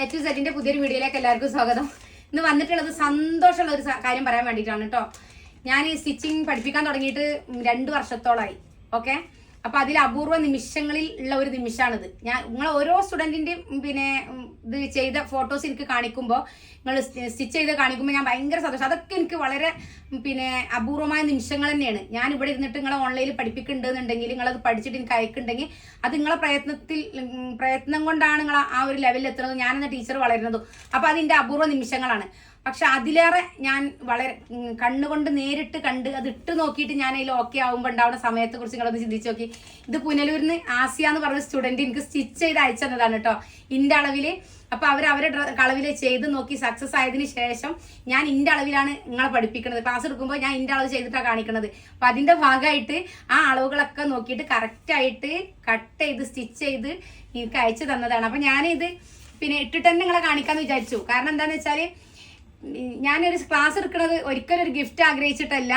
A സെറ്റിന്റെ പുതിയൊരു വീഡിയോയിലേക്ക് എല്ലാവർക്കും സ്വാഗതം. ഇന്ന് വന്നിട്ടുള്ളത് സന്തോഷമുള്ള ഒരു കാര്യം പറയാൻ വേണ്ടിയിട്ടാണ് കേട്ടോ. ഞാൻ ഈ സ്റ്റിച്ചിങ് പഠിപ്പിക്കാൻ തുടങ്ങിയിട്ട് രണ്ട് വർഷത്തോളമായി ഓക്കെ അപ്പൊ അതിൽ അപൂർവ നിമിഷങ്ങളിൽ ഉള്ള ഒരു നിമിഷമാണിത്. ഞാൻ നിങ്ങൾ ഓരോ സ്റ്റുഡന്റിന്റെയും പിന്നെ ഇത് ചെയ്ത ഫോട്ടോസ് എനിക്ക് കാണിക്കുമ്പോൾ നിങ്ങൾ സ്റ്റിച്ച് ചെയ്ത് കാണിക്കുമ്പോൾ ഞാൻ ഭയങ്കര സന്തോഷം. അതൊക്കെ എനിക്ക് വളരെ പിന്നെ അപൂർവമായ നിമിഷങ്ങൾ തന്നെയാണ്. ഞാൻ ഇവിടെ ഇരുന്നിട്ട് നിങ്ങളെ ഓൺലൈനിൽ പഠിപ്പിക്കുന്നുണ്ടെന്നുണ്ടെങ്കിൽ നിങ്ങളത് പഠിച്ചിട്ട് എനിക്ക് അയക്കുന്നുണ്ടെങ്കിൽ അത് നിങ്ങളെ പ്രയത്നത്തിൽ പ്രയത്നം കൊണ്ടാണ് നിങ്ങൾ ആ ഒരു ലെവലിൽ എത്തുന്നത്. ഞാനെന്ന ടീച്ചർ വളരുന്നതും. അപ്പോൾ അതിന്റെ അപൂർവ നിമിഷങ്ങളാണ്. പക്ഷെ അതിലേറെ ഞാൻ വളരെ കണ്ണുകൊണ്ട് നേരിട്ട് കണ്ട് അത് ഇട്ട് നോക്കിയിട്ട് ഞാൻ അതിൽ ഓക്കെ ആവുമ്പോൾ ഉണ്ടാവുന്ന സമയത്തെ കുറിച്ച് നിങ്ങളൊന്ന് ചിന്തിച്ച് നോക്കി. ഇത് പുനലൂരിൽ നിന്ന് ആസിയ എന്ന് പറഞ്ഞ സ്റ്റുഡന്റ് എനിക്ക് സ്റ്റിച്ച് ചെയ്ത് അയച്ചു തന്നതാണ് കേട്ടോ ഇന്റെ അളവിൽ അപ്പോൾ അവർ അവരുടെ അളവിൽ ചെയ്ത് നോക്കി സക്സസ് ആയതിനു ശേഷം ഞാൻ ഇന്റെ അളവിലാണ് നിങ്ങളെ പഠിപ്പിക്കുന്നത് ക്ലാസ് എടുക്കുമ്പോൾ ഞാൻ ഇന്റെ അളവ് ചെയ്തിട്ടാണ് കാണിക്കുന്നത് അപ്പം അതിന്റെ ഭാഗമായിട്ട് ആ അളവുകളൊക്കെ നോക്കിയിട്ട് കറക്റ്റായിട്ട് കട്ട് ചെയ്ത് സ്റ്റിച്ച് ചെയ്ത് എനിക്ക് അയച്ചു തന്നതാണ്. അപ്പം ഞാനിത് പിന്നെ ഇട്ടിട്ട് തന്നെ നിങ്ങളെ കാണിക്കാമെന്ന് വിചാരിച്ചു. കാരണം എന്താണെന്ന് വെച്ചാൽ ഉം ഞാനൊരു ക്ലാസ് എടുക്കുന്നത് ഒരിക്കലും ഒരു ഗിഫ്റ്റ് ആഗ്രഹിച്ചിട്ടല്ല.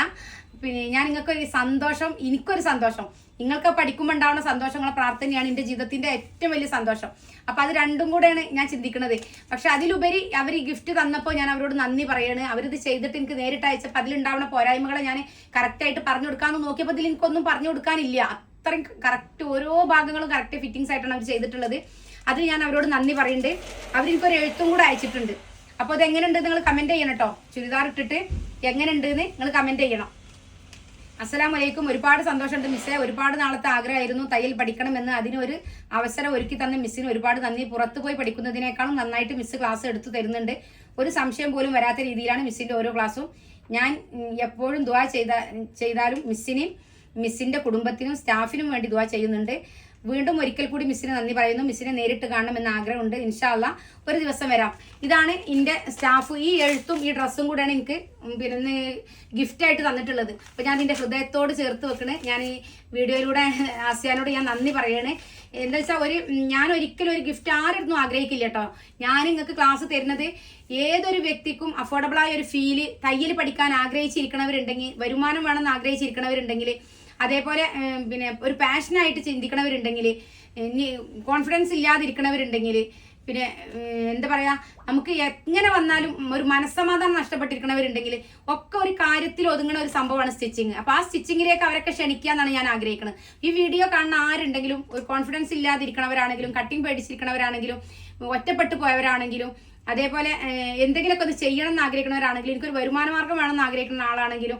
പിന്നെ ഞാൻ നിങ്ങൾക്ക് ഒരു സന്തോഷം എനിക്കൊരു സന്തോഷം. നിങ്ങൾക്ക് പഠിക്കുമ്പോൾ ഉണ്ടാവുന്ന സന്തോഷങ്ങളെ പ്രാർത്ഥനയാണ് എന്റെ ജീവിതത്തിന്റെ ഏറ്റവും വലിയ സന്തോഷം. അപ്പം അത് രണ്ടും കൂടെയാണ് ഞാൻ ചിന്തിക്കുന്നത്. പക്ഷെ അതിലുപരി അവർ ഈ ഗിഫ്റ്റ് തന്നപ്പോൾ ഞാൻ അവരോട് നന്ദി പറയാണ്. അവരിത് ചെയ്തിട്ട് എനിക്ക് നേരിട്ട് അയച്ചപ്പോൾ അതിലുണ്ടാവുന്ന പോരായ്മകളെ ഞാൻ കറക്റ്റായിട്ട് പറഞ്ഞു കൊടുക്കാമെന്ന് നോക്കിയപ്പോൾ ഇതിൽ എനിക്കൊന്നും പറഞ്ഞു കൊടുക്കാനില്ല. അത്രയും കറക്റ്റ് ഓരോ ഭാഗങ്ങളും കറക്റ്റ് ഫിറ്റിങ്സ് ആയിട്ടാണ് അവർ ചെയ്തിട്ടുള്ളത്. അതിൽ ഞാൻ അവരോട് നന്ദി പറയുന്നുണ്ട് അവരെനിക്കൊരു എഴുത്തും കൂടെ അയച്ചിട്ടുണ്ട്. അപ്പോൾ അത് എങ്ങനെയുണ്ട് നിങ്ങൾ കമന്റ് ചെയ്യണം കേട്ടോ ചുരിദാർ ഇട്ടിട്ട് എങ്ങനെയുണ്ട് എന്ന് നിങ്ങൾ കമന്റ് ചെയ്യണം. അസ്സാം വലൈക്കും ഒരുപാട് സന്തോഷമുണ്ട് മിസ്സേ. ഒരുപാട് നാളത്തെ ആഗ്രഹമായിരുന്നു തയ്യൽ പഠിക്കണമെന്ന് അതിനൊരു അവസരം ഒരുക്കി തന്ന മിസ്സിന് ഒരുപാട് നന്ദി. പുറത്തു പോയി പഠിക്കുന്നതിനേക്കാളും നന്നായിട്ട് മിസ് ക്ലാസ് എടുത്തു തരുന്നുണ്ട്. ഒരു സംശയം പോലും വരാത്ത രീതിയിലാണ് മിസ്സിന്റെ ഓരോ ക്ലാസ്സും ഞാൻ എപ്പോഴും ദുവാ ചെയ്ത ചെയ്താലും മിസ്സിനെയും മിസ്സിന്റെ കുടുംബത്തിനും സ്റ്റാഫിനും വേണ്ടി ദുവാ ചെയ്യുന്നുണ്ട്. വീണ്ടും ഒരിക്കൽ കൂടി മിസ്സിന് നന്ദി പറയുന്നു. മിസ്സിനെ നേരിട്ട് കാണണം എന്ന ആഗ്രഹമുണ്ട്. ഇൻഷാല്ല ഒരു ദിവസം വരാം. ഇതാണ് എന്റെ സ്റ്റാഫ്. ഈ എഴുത്തും ഈ ഡ്രസ്സും കൂടെയാണ് എനിക്ക് പിന്നെ ഗിഫ്റ്റ് ആയിട്ട് തന്നിട്ടുള്ളത്. അപ്പൊ ഞാൻ ഇതിന്റെ ഹൃദയത്തോട് ചേർത്ത് വെക്കണേ. ഞാൻ ഈ വീഡിയോയിലൂടെ ആസിയാനോട് ഞാൻ നന്ദി പറയണേ. എന്താ വെച്ചാൽ ഒരു ഞാൻ ഒരിക്കലും ഒരു ഗിഫ്റ്റ് ആരൊന്നും ആഗ്രഹിക്കില്ല കേട്ടോ ഞാൻ നിങ്ങൾക്ക് ക്ലാസ് തരുന്നത് ഏതൊരു വ്യക്തിക്കും അഫോർഡബിൾ ആയ ഒരു ഫീൽ തയ്യൽ പഠിക്കാൻ ആഗ്രഹിച്ചിരിക്കണവരുണ്ടെങ്കിൽ വരുമാനം വേണമെന്ന് ആഗ്രഹിച്ചിരിക്കണവരുണ്ടെങ്കിൽ അതേപോലെ പിന്നെ ഒരു പാഷനായിട്ട് ചിന്തിക്കണവരുണ്ടെങ്കിൽ ഇനി കോൺഫിഡൻസ് ഇല്ലാതിരിക്കണവരുണ്ടെങ്കിൽ പിന്നെ എന്താ പറയുക നമുക്ക് എങ്ങനെ വന്നാലും ഒരു മനസ്സമാധാനം നഷ്ടപ്പെട്ടിരിക്കണവരുണ്ടെങ്കിൽ ഒക്കെ ഒരു കാര്യത്തിൽ ഒതുങ്ങുന്ന ഒരു സംഭവമാണ് സ്റ്റിച്ചിങ് അപ്പൊ ആ സ്റ്റിച്ചിങ്ങിലേക്ക് അവരൊക്കെ ക്ഷണിക്കുക എന്നാണ് ഞാൻ ആഗ്രഹിക്കുന്നത് ഈ വീഡിയോ കാണുന്ന ആരുണ്ടെങ്കിലും ഒരു കോൺഫിഡൻസ് ഇല്ലാതിരിക്കണവരാണെങ്കിലും കട്ടിങ് പേടിച്ചിരിക്കണവരാണെങ്കിലും ഒറ്റപ്പെട്ടു പോയവരാണെങ്കിലും അതേപോലെ എന്തെങ്കിലുമൊക്കെ ഒന്ന് ചെയ്യണം എന്ന് ആഗ്രഹിക്കുന്നവരാണെങ്കിലും എനിക്കൊരു വരുമാന മാർഗം വേണമെന്ന് ആഗ്രഹിക്കുന്ന ആളാണെങ്കിലും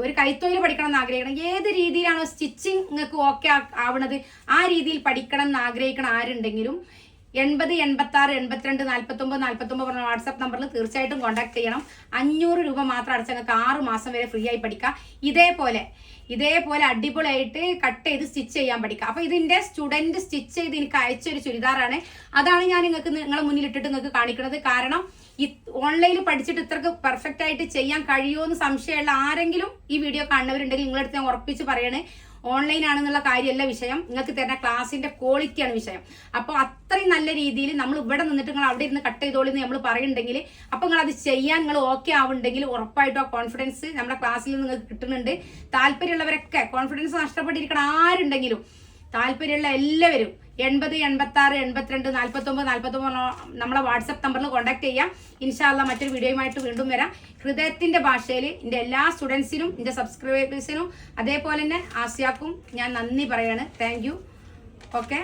ഒരു കൈത്തൊഴിൽ പഠിക്കണം എന്ന് ആഗ്രഹിക്കണം ഏത് രീതിയിലാണോ സ്റ്റിച്ചിങ് നിങ്ങൾക്ക് ഓക്കെ ആവണത് ആ രീതിയിൽ പഠിക്കണം എന്ന് ആഗ്രഹിക്കണം ആരുണ്ടെങ്കിലും എൺപത് എൺപത്തി ആറ് എൺപത്തിരണ്ട് നാൽപ്പത്തൊമ്പത് നാൽപ്പത്തി ഒമ്പത് പറഞ്ഞ വാട്സാപ്പ് നമ്പറിൽ തീർച്ചയായിട്ടും കോൺടാക്ട് ചെയ്യണം. അഞ്ഞൂറ് രൂപ മാത്രം അടച്ച നിങ്ങൾക്ക് ആറ് മാസം വരെ ഫ്രീ ആയി പഠിക്കാം. ഇതേപോലെ ഇതേപോലെ അടിപൊളിയായിട്ട് കട്ട് ചെയ്ത് സ്റ്റിച്ച് ചെയ്യാൻ പഠിക്കാം. അപ്പൊ ഇതിന്റെ സ്റ്റുഡന്റ് സ്റ്റിച്ച് ചെയ്ത് എനിക്ക് അയച്ച ഒരു ചുരിദാറാണ്. അതാണ് ഞാൻ നിങ്ങൾക്ക് നിങ്ങളെ മുന്നിൽ ഇട്ടിട്ട് നിങ്ങൾക്ക് കാണിക്കുന്നത് കാരണം ഓൺലൈനിൽ പഠിച്ചിട്ട് ഇത്രക്ക് പെർഫെക്റ്റ് ആയിട്ട് ചെയ്യാൻ കഴിയുമോ എന്ന് സംശയമുള്ള ആരെങ്കിലും ഈ വീഡിയോ കാണുന്നവരുണ്ടെങ്കിൽ നിങ്ങളടുത്ത് ഞാൻ ഉറപ്പിച്ച് പറയണേ. ഓൺലൈൻ ആണെന്നുള്ള കാര്യമല്ല വിഷയം. നിങ്ങൾക്ക് തരുന്ന ക്ലാസിന്റെ ക്വാളിറ്റിയാണ് വിഷയം. അപ്പോൾ അത്രയും നല്ല രീതിയിൽ നമ്മൾ ഇവിടെ നിന്നിട്ട് നിങ്ങൾ അവിടെ ഇരുന്ന് കട്ട് ചെയ്തോളി എന്ന് നമ്മൾ പറയുന്നുണ്ടെങ്കിൽ അപ്പോൾ നിങ്ങൾ അത് ചെയ്യാൻ നിങ്ങൾ ഓക്കെ ആവുന്നുണ്ടെങ്കിൽ ഉറപ്പായിട്ടും ആ കോൺഫിഡൻസ് നമ്മുടെ ക്ലാസ്സിൽ നിങ്ങൾക്ക് കിട്ടുന്നുണ്ട്. താല്പര്യമുള്ളവരൊക്കെ കോൺഫിഡൻസ് നഷ്ടപ്പെട്ടിരിക്കണം ആരുണ്ടെങ്കിലും താല്പര്യമുള്ള എല്ലാവരും എൺപത് എൺപത്തി ആറ് എൺപത്തിരണ്ട് നാൽപ്പത്തി ഒമ്പത് നാൽപ്പത്തി ഒമ്പത് നമ്മളെ വാട്സപ്പ് നമ്പറിൽ കോൺടാക്ട് ചെയ്യാം. ഇൻഷാല്ല മറ്റൊരു വീഡിയോയുമായിട്ട് വീണ്ടും വരാം. ഹൃദയത്തിന്റെ ഭാഷയിൽ എന്റെ എല്ലാ സ്റ്റുഡൻസിനും എന്റെ സബ്സ്ക്രൈബേഴ്സിനും അതേപോലെ തന്നെ ആസിയാക്കും ഞാൻ നന്ദി പറയാണ്. Thank you okay